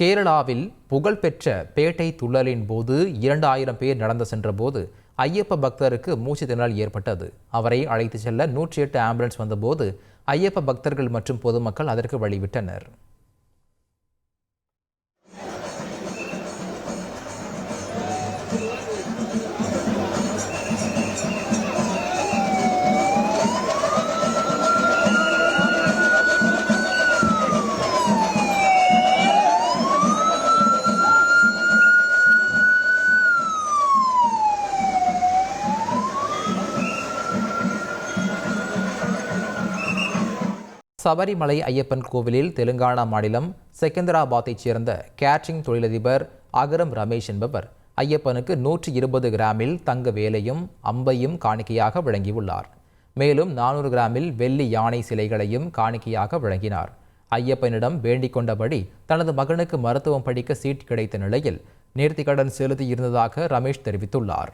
கேரளாவில் புகழ்பெற்ற பேட்டை துள்ளலின் போது இரண்டாயிரம் பேர் நடந்து சென்றபோது ஐயப்ப பக்தருக்கு மூச்சு திணறல் ஏற்பட்டது. அவரை அழைத்துச் செல்ல நூற்றி எட்டு ஆம்புலன்ஸ் வந்தபோது ஐயப்ப பக்தர்கள் மற்றும் பொதுமக்கள் அதற்கு வழிவிட்டனர். சபரிமலை ஐயப்பன் கோவிலில் தெலுங்கானா மாநிலம் செகந்தராபாத்தைச் சேர்ந்த கேட்ரிங் தொழிலதிபர் அகரம் ரமேஷ் என்பவர் ஐயப்பனுக்கு நூற்றி இருபது கிராமில் தங்க வேலையும் அம்பையும் காணிக்கையாக வழங்கியுள்ளார். மேலும் நானூறு கிராமில் வெள்ளி யானை சிலைகளையும் காணிக்கையாக வழங்கினார். ஐயப்பனிடம் வேண்டிக் கொண்டபடி தனது மகனுக்கு மருத்துவம் படிக்க சீட் கிடைத்த நிலையில் நேர்த்திக்கடன் செலுத்தி இருந்ததாக ரமேஷ் தெரிவித்துள்ளார்.